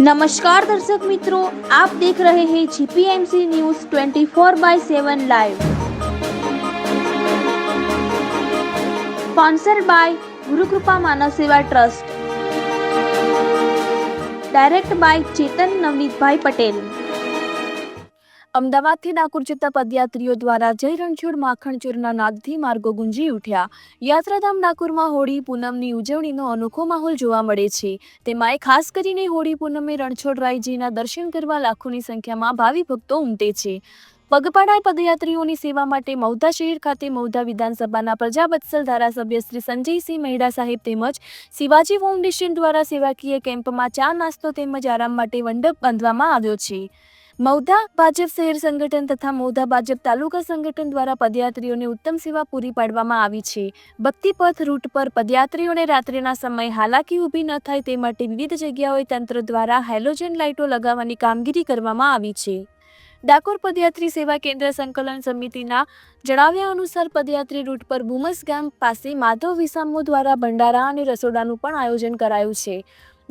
નમસ્કાર દર્શક મિત્રો આપ દેખ રહે હૈ GPMC news 24 by 7 live sponsor by Gurukrupa Manav Seva trust direct by Chetan Navnitbhai Patel અમદાવાદથી ડાકોર જતા પદયાત્રીઓ દ્વારા જય રણછોડ માખણચોરના નાદથી માર્ગો ગુંજી ઉઠ્યા. યાત્રાધામ ડાકોરમાં હોળી પૂનમની ઉજવણીનો અનોખો માહોલ જોવા મળે છે. તેમાં ખાસ કરીને હોળી પૂનમે રણછોડરાયજીના દર્શન કરવા લાખોની સંખ્યામાં ભાવિ ભક્તો ઉમટે છે. પગપાળા પદયાત્રીઓની સેવા માટે મૌધા શહેર ખાતે મૌધા વિધાનસભાના પ્રજાવત્સલ ધારાસભ્ય શ્રી સંજયસિંહ મહેડા સાહેબ તેમજ શિવાજી ફાઉન્ડેશન દ્વારા સેવાકીય કેમ્પમાં ચા નાસ્તો તેમજ આરામ માટે મંડપ બાંધવામાં આવ્યો છે. મૌધા ભાજપ શહેર સંગઠન તથા મૌધા ભાજપ તાલુકા સંગઠન દ્વારા પદયાત્રીઓને ઉત્તમ સેવા પૂરી પાડવામાં આવી છે. ભક્તિપથ રૂટ પર પદયાત્રીઓને રાત્રિના સમયે હાલાકી ઊભી ન થાય તે માટે વિવિધ જગ્યાઓએ તંત્ર દ્વારા હેલોજન લાઇટો લગાવવાની કામગીરી કરવામાં આવી છે. ડાકોર પદયાત્રી સેવા કેન્દ્ર સંકલન સમિતિના જણાવ્યા અનુસાર પદયાત્રી રૂટ પર બુમસ ગામ પાસે માધવ વિસામો દ્વારા ભંડારા અને રસોડાનું પણ આયોજન કરાયું છે.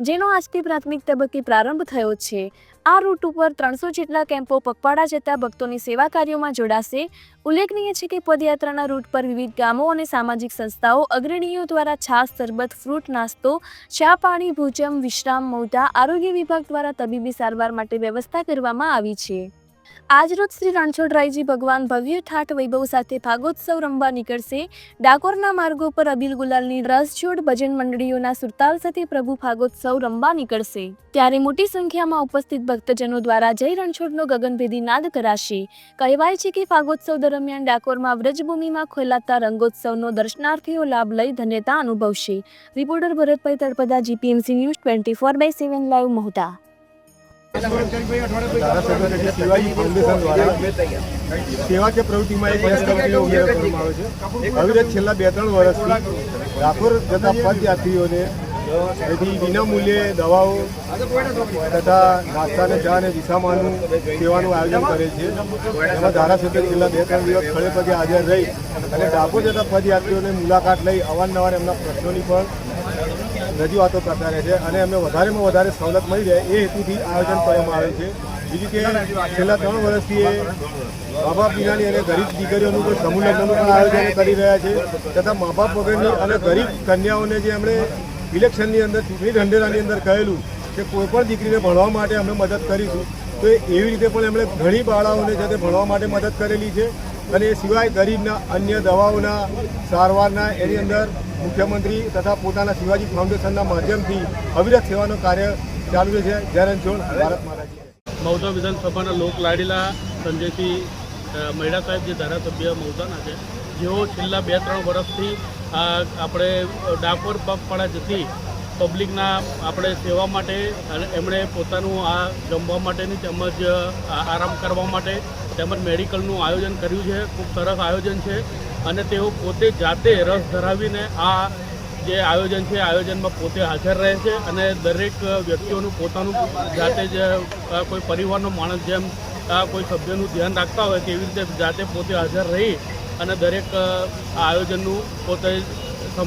જેનો આજથી પ્રાથમિક તબક્કે પ્રારંભ થયો છે. આ રૂટ ઉપર ત્રણસો જેટલા કેમ્પો પગપાળા જતા ભક્તોની સેવા કાર્યોમાં જોડાશે. ઉલ્લેખનીય છે કે પદયાત્રાના રૂટ પર વિવિધ ગામો અને સામાજિક સંસ્થાઓ અગ્રણીઓ દ્વારા છાસ સરબત ફ્રૂટ, નાસ્તો, ચા, પાણી, ભોજન, વિશ્રામ મોઢા આરોગ્ય વિભાગ દ્વારા તબીબી સારવાર માટે વ્યવસ્થા કરવામાં આવી છે. આજરોજ શ્રી રણછોડરાયજી ભગવાન ભવ્ય ઠાઠ વૈભવ સાથે ભાગોત્સવ રમવા નીકળશે. ડાકોરના માર્ગો પર અબિલ ગુલાલની રસછોડ ભજન મંડળીઓના સુરતાલ સાથે પ્રભુ ભાગોત્સવ રમવા નીકળશે. ત્યારે મોટી સંખ્યામાં ઉપસ્થિત ભક્તજનો દ્વારા જય રણછોડનો ગગનભેદી નાદ કરાશે. કહેવાય છે કે ભાગોત્સવ દરમિયાન ડાકોરમાં વ્રજભૂમિમાં ખોલાતા રંગોત્સવનો દર્શનાર્થીઓ લાભ લઈ ધન્યતા અનુભવશે. Reporter Bharatbhai Talpada, GPMC news twenty four by seven, live મહોદા ધારાસભ્ય શિવાજી પ્રવૃત્તિમાં છેલ્લા બે ત્રણ વર્ષથી ડાકોર જતા પદયાત્રીઓને તેથી વિનામૂલ્યે દવાઓ તથા નાસ્તા અને ચા અને વિસામાનું સેવાનું આયોજન કરે છે. એમાં ધારાસભ્ય છેલ્લા બે ત્રણ દિવસ ખડે પગે હાજર રહી અને ડાકોર જતા પદયાત્રીઓને મુલાકાત લઈ અવારનવાર એમના પ્રશ્નોની પણ રજૂઆતો કરતા રહે છે અને એમને વધારેમાં વધારે સવલત મળી રહે એ હેતુથી આયોજન કરવામાં આવે છે. બીજું કે છેલ્લા ત્રણ વર્ષથી એ મા બાપ વિનાની અને ગરીબ દીકરીઓનું કોઈ સમૂહ પણ આયોજન કરી રહ્યા છે તથા મા બાપ વગરની અને ગરીબ કન્યાઓને જે એમણે ઇલેક્શનની અંદર ચૂંટણી ઢંઢેરાની અંદર કહેલું કે કોઈ પણ દીકરીને ભણવા માટે અમે મદદ કરીશું, તો એવી રીતે પણ એમણે ઘણી બાળાઓને તે ભણવા માટે મદદ કરેલી છે. અને એ સિવાય ગરીબના અન્ય દવાઓના, સારવારના એની અંદર મુખ્યમંત્રી તથા પોતાના શિવાજી ફાઉન્ડેશનના માધ્યમથી અવિરત સેવાનું કાર્ય ચાલુ છે જય જોડ ભારત માતા કી મૌધા વિધાનસભાના લોક લાડીલા સંજયસિંહ મહેડા સાહેબ જે ધારાસભ્ય મૌધાના છે, જેઓ છેલ્લા બે ત્રણ વર્ષથી આ આપણે ડાકોર પગપાળા જતી પબ્લિકના આપણે સેવા માટે અને એમણે પોતાનું આ જમવા માટેની તેમજ આરામ કરવા માટે તેમજ મેડિકલનું આયોજન કર્યું છે. ખૂબ સરસ આયોજન છે અને તેઓ પોતે જાતે રસ ધરાવીને આ જે આયોજન છે, આયોજનમાં પોતે હાજર રહે છે અને દરેક વ્યક્તિઓનું પોતાનું જાતે જ કોઈ પરિવારનો માણસ જેમ કોઈ સભ્યનું ધ્યાન રાખતા હોય તેવી રીતે જાતે પોતે હાજર રહી અને દરેક આયોજનનું પોતે